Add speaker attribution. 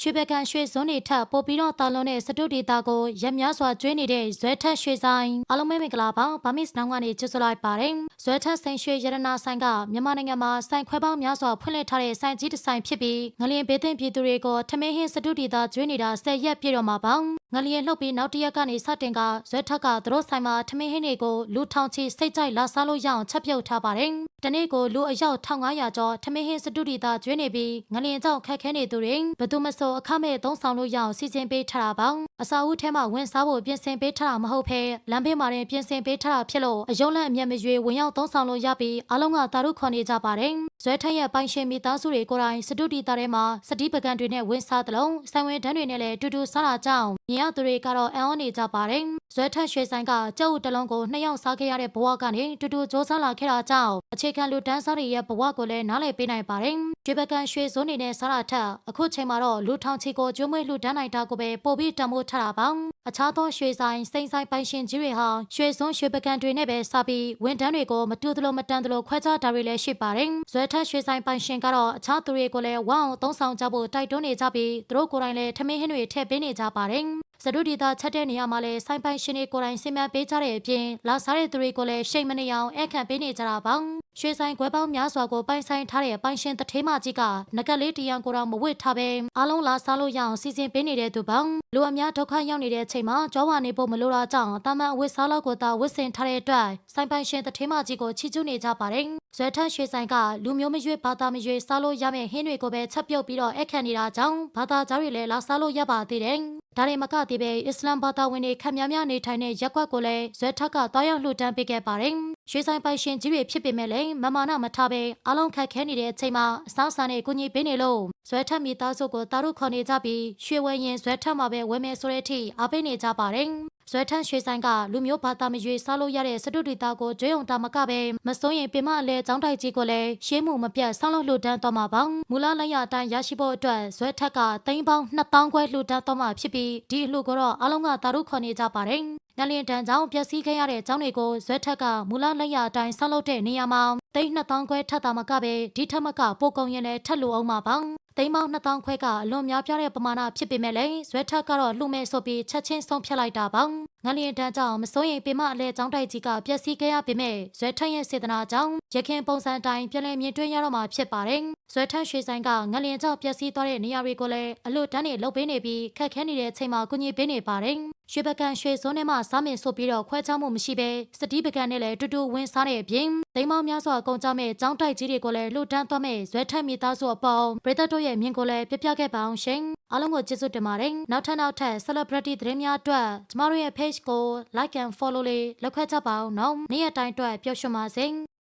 Speaker 1: ရွှေဘကန်ရွှေစွန်းနေထက်ပို့ပြီးတော့တာလွန်တဲ့စတုဒီတာကိုရက်များစွာကျွေးနေတဲ့ဇွဲထက်ရွှေဆိုင်အားလုံးပဲမင်္ဂလာပါဗမစ်နောင်ကနေကျေးဇူးလိုက်ပါတယ်ဇွဲထက်စိန်ရွှေရတနာဆိုင်ကမြန်မာနိုင်ငံမှာဆိုင်ခွဲပေါင်းများစွာဖွင့်လှစ်ထားတဲ့ဆိုင်ကြီးတစ်ဆိုင်ဖြစ်ပြီးငလျင်ဘေးသင့်ပြည်သူတွေကိုထမင်းဟင်းစတုဒီတာကျွေးနေတာ၁၀ရက်ပြည့်တော့မှာပါငလျင်လှုပ်ပြီးနောက်တစ်ရက်ကနေစတင်ကဇွဲထက်ကသူတို့ဆိုင်မှာထမင်းဟင်းတွေကိုလူထောင်ချီစိတ်ကြိုက်လာစားလို့ရအောင်ချက်ပြုတ်ထားပါတယ် တနေ့ကိုလူအယောက်1500ကျော်ထမင်းဟင်းစတုဒီတာကျွေးနေပြီးငလျင်ကြောင့်ခက်ခဲနေသူတွေဘယ်သူမဆိုအခမဲ့သုံးဆောင်လို့ရအောင်စီစဉ်ပေးထားတာပါအစာအုပ်ထဲမှာဝင်စားဖို့ပြင်ဆင်ပေးထားတာမဟုတ်ဘဲလမ်းဘေးမှာတင်ပြင်ဆင်ပေးထားတာဖြစ်လို့အယုံလန့်အမျက်မရွေဝင်ရောက်သုံးဆောင်လို့ရပြီးအားလုံးကတာရုခေါ်နေကြပါတယ်ဇွဲထက်ရဲ့ပိုင်ရှင်မိသားစုတွေကိုယ်တိုင်စတုဒီတာထဲမှာစတိပကံတွေနဲ့ဝင်စားသလုံးဆိုင်ဝင်တန်းတွေနဲ့လည်းတူတူစားတာကြောင့်မြင်ရသူတွေကတော့အံ့ဩနေကြပါတယ် ဇွဲထက်ရွှေဆိုင်ကကျုပ်တလုံးကိုနှစ်ယောက်စားခဲ့ရတဲ့ဘဝကနေတူတူစ조사လာခဲ့တာကြောင့်အခြေခံလူတန်းစားတွေရဲ့ဘဝကိုလည်းနားလည်ပေးနိုင်ပါတယ်ဒီပကံရွှေစုံးနေတဲ့စားတာထက်အခုချိန်မှာတော့လူထောင်ချီကိုကျွေးမွေးလူတန်းနိုင်တာကိုပဲပို့ပြီးတံမိုးထတာပါအခြားသောရွှေဆိုင်စိမ့်ဆိုင်ပိုင်ရှင်ကြီးတွေဟာရွှေစွန်းရွှေပကံတွေနဲ့ပဲစပြီးဝန်တန်းတွေကိုမတူသလိုမတန်သလိုခွဲခြားတာတွေလည်းရှိပါတယ်ဇွဲထက်ရွှေဆိုင်ပိုင်ရှင်ကတော့အခြားသူတွေကိုလည်းဝအောင်သုံးဆောင်ကြဖို့တိုက်တွန်းနေကြပြီးသူတို့ကိုယ်တိုင်လည်းထမင်းဟင်းတွေထည့်ပေးနေကြပါတယ် စဒုဒီတာချက်တဲ့နေရာမှာလဲစိုင်းပိုင်ရှင်တွေကိုယ်တိုင်စီမံပေးကြတဲ့အပြင်လာစားတဲ့သူတွေကိုလည်းရှိတ်မနေအောင်အခန့်ပေးနေကြတာပါရွှေဆိုင်ခွဲပေါင်းများစွာကိုပိုင်ဆိုင်ထားတဲ့ပိုင်ရှင်တထေးမကြီးကငကလေးတရံကိုတော့မဝစ်ထားပဲအားလုံးလာစားလို့ရအောင်စီစဉ်ပေးနေတဲ့သူပေါင်းလူအများဒုက္ခရောက်နေတဲ့အချိန်မှာကြောဝါနေဖို့မလိုတာကြောင့်တာမန်အဝတ်စားလောက်ကိုသာဝတ်ဆင်ထားတဲ့အတွက်စိုင်းပိုင်ရှင်တထေးမကြီးကိုချီးကျူးနေကြပါတယ်ဇွဲထက်ရွှေဆိုင်ကလူမျိုးမရွေးဘာသာမရွေးစားလို့ရမယ့်ဟင်းတွေကိုပဲချက်ပြုတ်ပြီးတော့အခန့်နေတာကြောင့်ဘာသာကြားတွေလည်းလာစားလို့ရပါသေးတယ် ဒါတွေမကသေးပဲအစ္စလမ်ဘာသာဝင်တွေခက်များများနေထိုင်တဲ့ရက်ကွက်ကိုလည်းဇွဲထက်ကတောင်းရောက်လှူဒန်းပေးခဲ့ပါတယ်။ရွှေဆိုင်ပိုင်ရှင်ကြီးတွေဖြစ်ပေမဲ့လည်းမမာနမထားပဲအလုံးခက်ခဲနေတဲ့အချိန်မှာအစားအစာနဲ့ကုညီပေးနေလို့ဇွဲထက်မိသားစုကိုတာရုခေါ်နေကြပြီးရွှေဝဲရင်ဇွဲထက်မှာပဲဝယ်မယ်ဆိုတဲ့အထိအားပေးနေကြပါတယ်။ ဇွဲထန့်ရွှေဆိုင်ကလူမျိုးဘာသာမရွေးစားလို့ရတဲ့စတုဒီတာကိုကြွေးုံတာမကပဲမစိုးရင်ပင်မအလဲចောင်းတိုက်ကြီးကိုလည်းရှင်းမှုမပြတ်ဆောင်းလို့လှူဒန်းတော့မှာပါမူလလိုက်ရအတိုင်းရရှိဖို့အတွက်ဇွဲထက်ကတိန်းပေါင်း2000ခွဲလှူဒန်းတော့မှာဖြစ်ပြီးဒီအလှူကိုတော့အလုံးကတာရုခေါ်နေကြပါတယ်ငလျင်တန်ကြောင့်ပျက်စီးခဲ့ရတဲ့ကျောင်းတွေကိုဇွဲထက်ကမူလလက်ရအတိုင်းဆောက်လုပ်တဲ့နေရာမှာတိန်း2000ခွဲထပ်တာမကပဲဒီထက်မကပိုကုံရင်လည်းထပ်လူအောင်မှာပါ သိန်းပေါင်း2000ခွဲကအလွန်များပြားတဲ့ပမာဏဖြစ်ပေမဲ့လည်းဇွဲထက်ကတော့လှူမဲ့ဆိုပြီးချက်ချင်းဆုံးဖြတ်လိုက်တာပါငလျင်တန်းကြောင့်မစိုးရင်ပင်မအလဲကျောင်းတိုက်ကြီးကပျက်စီးခဲ့ရပေမဲ့ဇွဲထက်ရဲ့စေတနာကြောင့်ရခင်ပုံစံတိုင်းပြန်လည်မြင်တွေ့ရတော့မှာဖြစ်ပါတယ် ဇွဲထက်ရွှေဆိုင်ကငလျင်ကြောင့်ပျက်စီးသွားတဲ့နေရာတွေကိုလည်းအလို့တန်းနေလှုပ်ပေးနေပြီးခက်ခဲနေတဲ့အချိန်မှာကူညီပေးနေပါတယ်ရွှေပကံရွှေစုံးထဲမှာစားမင်ဆိုပြီးတော့ခွဲခြားမှုမရှိဘဲစတိပကံနဲ့လည်းတူတူဝင်စားတဲ့အပြင်သိမ်းမောင်းများစွာကုန်ကြမဲ့ကျောင်းတိုက်ကြီးတွေကိုလည်းလှူဒန်းသွားမဲ့ဇွဲထက်မိသားစုအပေါင်းပရိသတ်တို့ရဲ့မြင်ကိုလည်းပြပြခဲ့ပါအောင်ရှင်အားလုံးကိုကျေးဇူးတင်ပါတယ်နောက်ထပ်နောက်ထပ် celebrity သတင်းများအတွက်ကျမတို့ရဲ့ page ကို like and follow လေးလုပ်ခဲ့ကြပါအောင်နော်နေ့ရက်တိုင်းအတွက်ပျော်ရွှင်ပါစေ